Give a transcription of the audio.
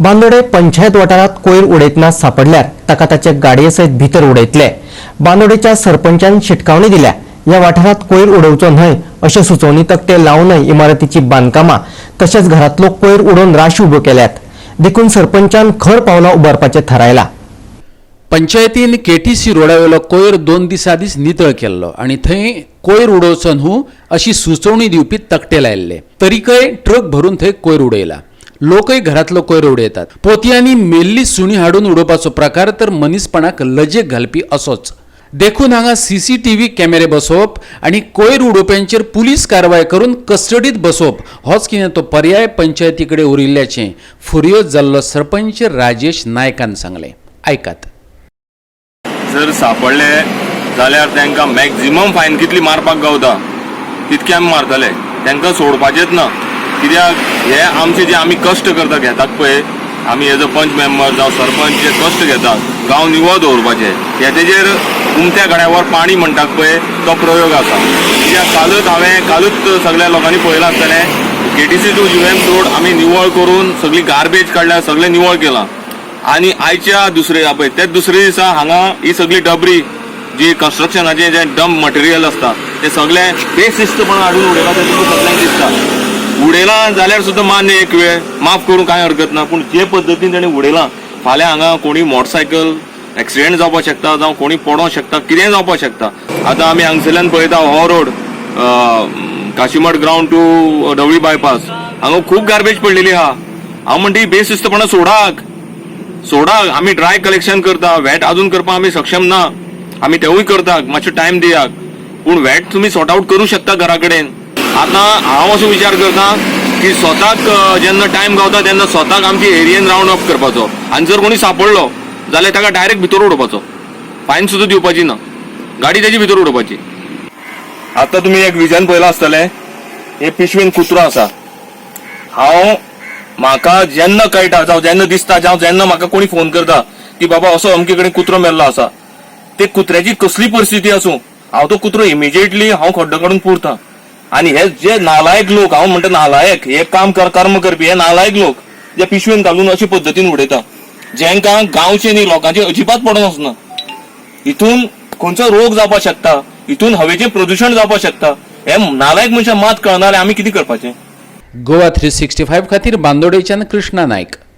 बांदोडे पंचायत वाठारात कोयर उडयतना सापडल्यार ताका ताचे गाडये सयत भितर उडयतले बांदोडेच्या सरपंचान शिटकावणी दिल्या. ह्या वाठारात कोयर उडोवचो न्हय अशे सुचोवणी तकटे लावनय इमारतीची बांदकामां तशेंच घरांतलो कोयर उडोवन राशी उब्यो केल्यात. देखून सरपंचान खर पावलां उबारपाचें थारायलां. पंचायतीन केटीसी रोडावेलो कोयर दोन दिसा दीस नितळ केल्लो आनी थंय कोयर उडोवचो न्हू अशी सुचोवणी दिवपी तकटे लायल्ले. तरीकय ट्रक भरून थंय कोयर उडयला. लोकय घरांतलो कोयर उडयतात पोतयांनी मेल्ली सुणी हाडून उडोवपाचो प्रकार तर मनीसपणाक लजेक घालपी असोच. देखून हांगा सीसीटीव्ही कॅमेरे बसोवप आनी कोयर उडोवप्यांचेर पुलीस कारवाय करून कस्टडीत बसोवप होच कितें तो पर्याय पंचायती कडेन उरिल्ल्याचें फुर्यो जाल्लो सरपंच राजेश नायकान सांगलें. आयकात जर सापडले जाल्यार तांकां मॅक्झिमम फायन कितली मारपाक गावता? तितके आमी मारतले. तांकां सोडपाचेच ना. कित्याक हे आमचे जे आमी कश्ट करता घेतात पळय. आमी एज अ पंच मेंबर जावं सरपंच जे कश्ट घेतात गांव निवळ दवरपाचे. हे तेजेर उमत्या गड्यावर पाणी म्हणटात पळय तो प्रयोग आसा. कित्याक कालूच हांवें कालूच सगळ्या लोकांनी पळयलां आसतलें के टी सी टू जुएम रोड आमी निवळ करून सगळी गार्बेज काडल्या सगळें निवळ केलां. आणि आयच्या दुसरे पळय तेच दुसरे दिसा हांगा ही सगळी डबरी जी कन्स्ट्रक्शनाचे जे डंप मटेरियल असता ते सगळे बेशिस्तपण हाडून उडयला ते तुमकां सगळ्यांक दिसता. उडयला जाल्यार सुद्दां मान्य एक वेळ. माफ करूंक कांय हरकत ना पूण जे पद्दतीन ताणें उडयलां फाल्यां हांगा कोणी मोटरसायकल एक्सिडेंट जावपाक शकता जावं कोणी पडोंक शकता कितेंय जावपाक शकता. आतां आमी हांगसरल्यान पळयता हो road Kashimath ground to Dhavali bypass हांगा खूब गार्बेज पडलेली आहा हांव म्हणटा ही बेशिस्तपणां सोडाक. सोडाक. आमी ड्राय कलेक्शन करता. वॅट आजून करपाक आमी सक्षम ना. आमी तेवूय करतात मातसो टायम दियाक. पूण वॅट तुमी सॉर्ट आवट करूं शकता घरा कडेन आतां हांव असो विचार करता की स्वताक जेन्ना टायम गावता तेन्ना स्वताक आमचे एरियेन रावंड अप करपाचो. आनी जर कोणी सापडलो जाल्यार ताका डायरेक्ट भितर उडोवपाचो. फायन सुद्दां दिवपाची ना. गाडी तेजी भितर उडोवपाची. आतां तुमी एक विजन पळयलां आसतलें. हे पिशवेन कुत्रो आसा. हांव म्हाका जेन्ना कळटा जावं जेन्ना दिसता जावं जेन्ना म्हाका कोणी फोन करता की बाबा असो अमके कडेन कुत्रो मेल्लो आसा. ते कुत्र्याची कसली परिस्थिती आसूं? हांव तो कुत्रो इमिजिएटली हांव खड्डो काडून पुरता. आनी हे जे नालायक लोक हांव म्हणटा नालायक हे काम कर कर्म करपी हे नालायक लोक जे पिशवेन घालून अशे पद्दतीन उडयता जेंकां गांवचे न्ही लोकांचे अजिबात पडोन आसना हितून खंयचो रोग जावपाक शकता? हितून हवेचें प्रदुशण जावपाक शकता? हे नालायक मनशां मात कळना जाल्यार आमी कितें करपाचें? गोवा थ्री सिक्स्टी फायव्ह खातीर बांदोडेच्यान कृष्णा नायक